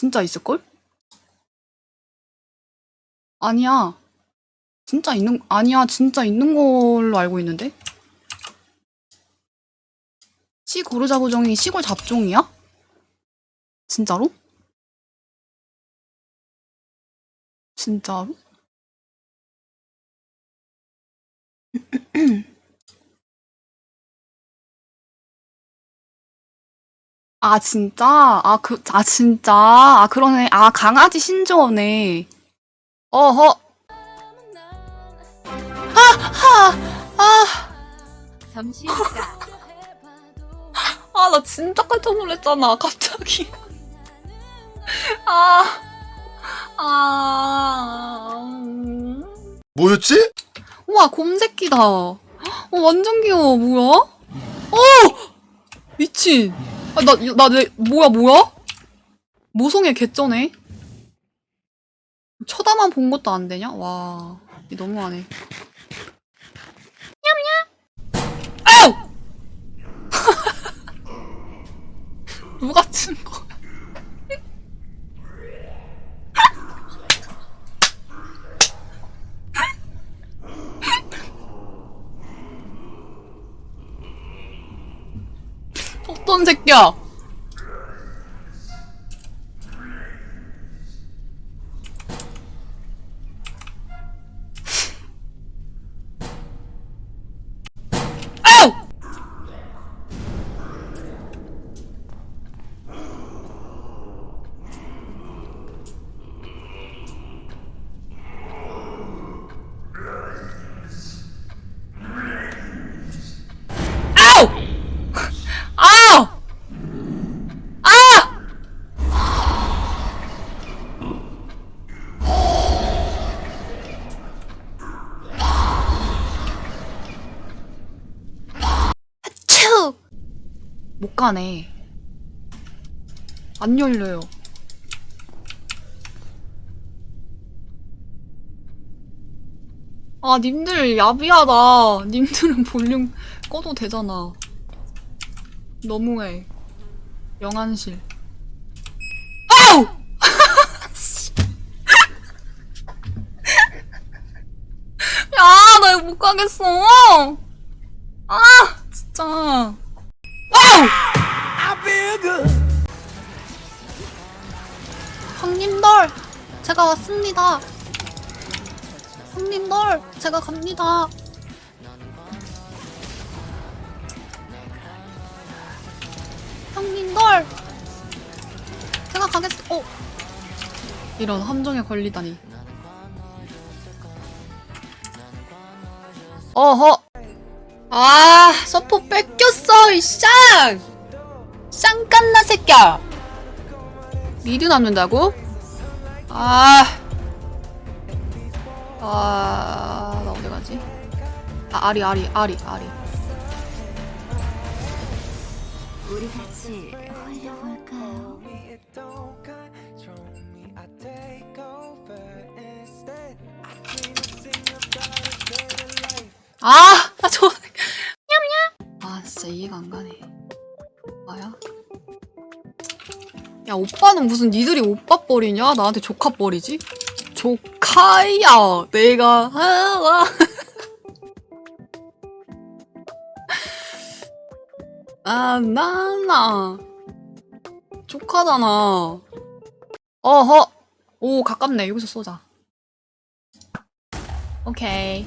진짜 있을걸? 아니야. 진짜 있는, 아니야. 진짜 있는 걸로 알고 있는데? 시 고르자 보정이 시골 잡종이야? 진짜로? 진짜로? 아, 진짜? 아, 그, 아, 진짜? 아, 그러네. 아, 강아지 신조어네. 어허. 점심가 아, 나 진짜 깜짝 놀랐잖아, 갑자기. 아, 아. 음. 뭐였지? 우와, 곰새끼다. 어, 완전 귀여워, 뭐야? 어! 미친. 아, 나, 나, 내, 뭐야, 뭐야? 모성애 개쩌네? 쳐다만 본 것도 안 되냐? 와, 이 너무하네. 냠냠! 아우! 누가 친 거야? 어떤 새끼야? 아우! 아우! 아우! 아! 하츄! 못 가네. 안 열려요. 아, 님들 야비하다. 님들은 볼륨 꺼도 되잖아. 너무해. 영안실. 아우! 야, 나 이거 못 가겠어. 아, 진짜. 제가 왔습니다. 형님들, 제가 갑니다. 형님들, 제가 가겠어. 어. 이런 함정에 걸리다니. 어허. 아, 서포 뺏겼어, 이 쌍! 쌍깐나 새끼야! 미드 남는다고? 아. 아, 나 어디 가지? 아, 아리, 아리, 아리, 아리. 우리 같이 홀려볼까요? 아! 나 저, 냠냠! 아, 진짜 이해가 안 가네. 뭐야? 야, 오빠는 무슨 니들이 오빠 뻘이냐? 나한테 조카 뻘이지? 조카야! 내가, 아, 와. 아, 나, 나. 조카잖아. 어허! 오, 가깝네. 여기서 쏘자. 오케이.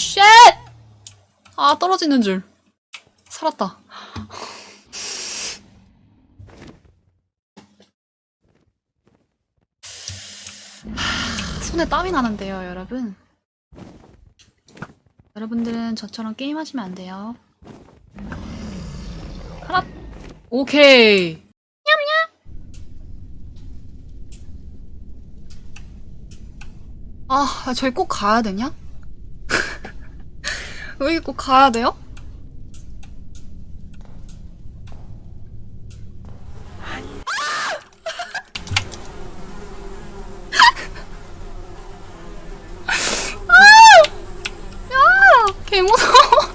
쉣! 아, 떨어지는 줄. 살았다. 하, 손에 땀이 나는데요, 여러분. 여러분들은 저처럼 게임하시면 안 돼요. 하나, 오케이. 아, 저희 꼭 가야 되냐? 여기 꼭 가야 돼요? 야! 개 무서워.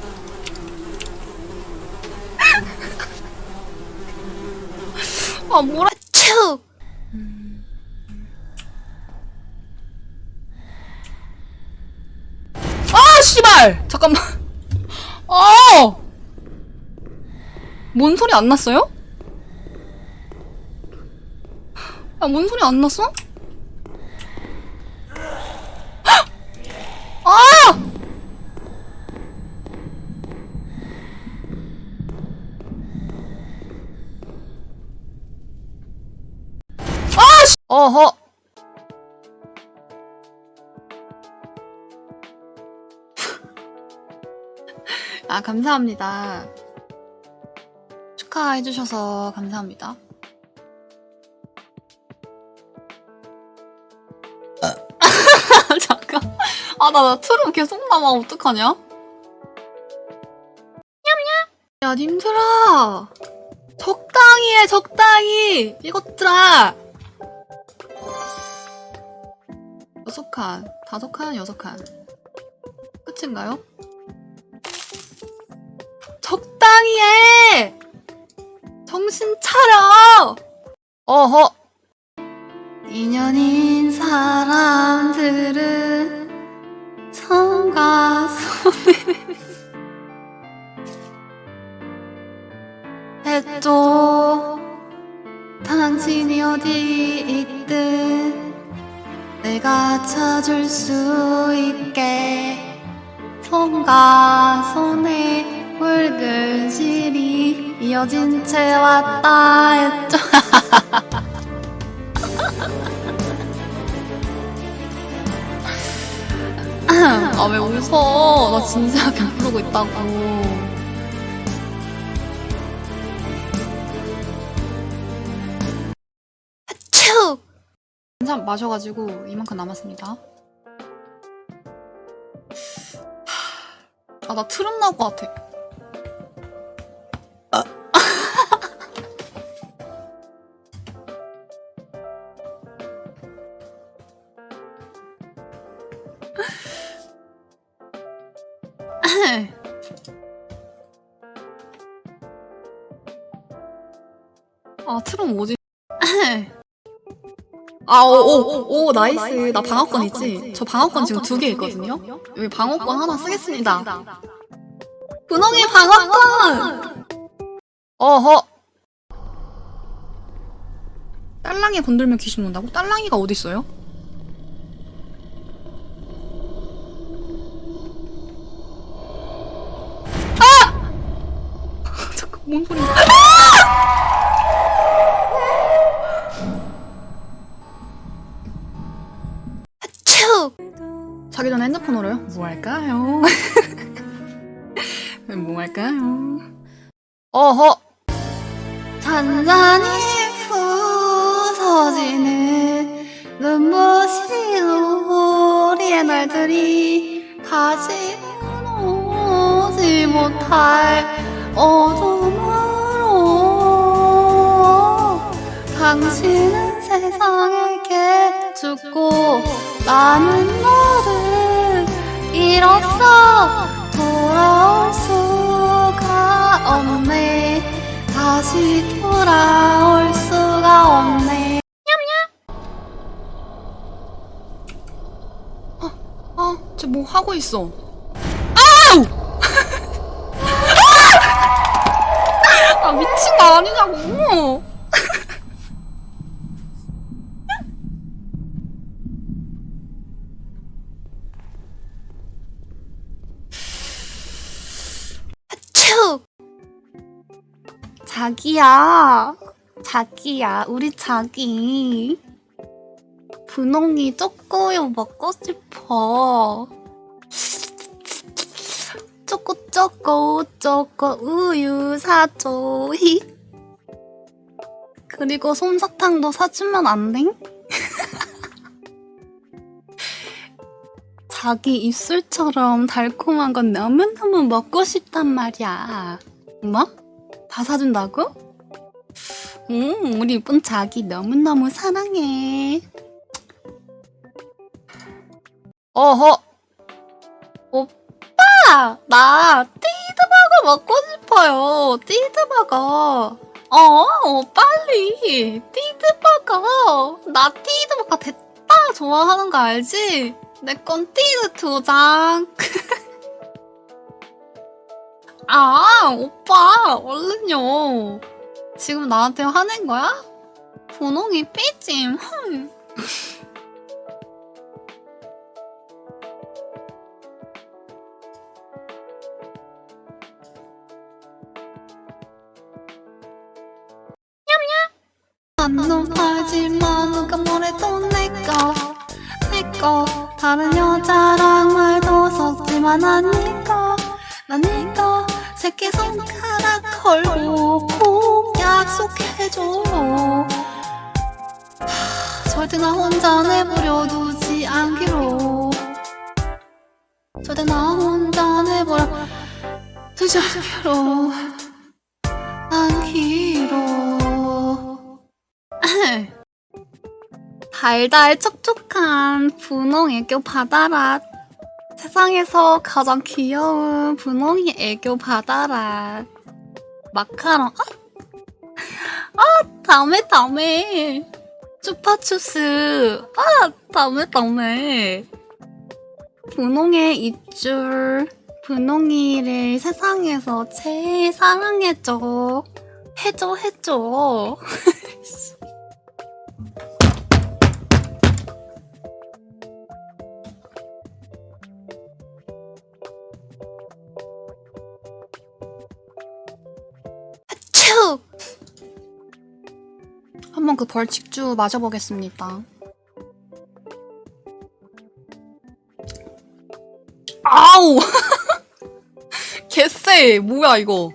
아 뭐라? 추! 아 씨발! 잠깐만. 아! 뭔 소리 안 났어요? 아, 뭔 소리 안 났어? 헉! 아! 아! 씨! 어허. 아, 감사합니다. 축하해주셔서 감사합니다. 잠깐. 아, 나, 나 트름 계속 나와. 어떡하냐? 냠냠! 야, 님들아! 적당히 해, 적당히! 이것들아! 여섯 칸, 다섯 칸, 여섯 칸. 끝인가요? 적당히 해! 정신 차려! 어허! 인연인 사람들은 성과 손을 했죠. 당신이 어디 있든 내가 찾을 수 있게 손과 손에 붉은 실이 이어진 채 왔다 했죠. 아 왜 웃어? 나 진지하게 부르고 있다고. 추! 한잔 마셔가지고 이만큼 남았습니다. 아 나 트름 나올 것 같아. 아 트름 뭐지? 아, 오, 오, 오, 나이스. 나 방어권 있지? 저 방어권 지금 두 개 있거든요? 여기 방어권 하나 쓰겠습니다. 분홍이 방어권! 어허. 딸랑이 건들면 귀신 온다고? 딸랑이가 어딨어요? 아! 잠깐, 뭔 소리야? 나는 너를 잃었어. 돌아올 수가 없네. 다시 돌아올 수가 없네. 냠냠. 아, 쟤뭐 하고 있어? 아우! 아 미친 거 아니냐고 자기야, 자기야, 우리 자기. 분홍이 초코우유 먹고 싶어. 초코 초코 초코 우유 사줘. 히. 그리고 솜사탕도 사주면 안 돼? 자기 입술처럼 달콤한 건 너무너무 먹고 싶단 말이야. 뭐? 다 사준다고? 음, 우리 이쁜 자기 너무너무 사랑해. 어허. 오빠! 나 띠드버거 먹고 싶어요. 띠드버거. 어, 빨리. 띠드버거. 나 띠드버거 됐다 좋아하는 거 알지? 내 건 띠드 두 장. 아, 오빠, 얼른요. 지금 나한테 화낸 거야? 분홍이 삐짐. 흠. 안놈하지마 누가 뭐래도 내꺼 내꺼 다른 여자랑 말도 섞지만 난 니꺼 난 니꺼 새끼 손가락 걸고 꼭 약속해줘. 하, 절대 나 혼자 내버려 두지 않기로. 절대 나 혼자 내버려 두지 않기로. 않기로. 달달 촉촉한 분홍 애교 받아라. 세상에서 가장 귀여운 분홍이 애교 받아라. 마카롱. 아, 아 다음에 다음에. 쭈파추스. 아 다음에 다음에. 분홍의 입줄. 분홍이를 세상에서 제일 사랑해줘. 해줘 해줘. 한번 그 벌칙주 마셔보겠습니다. 아우! 개쎄! 뭐야, 이거.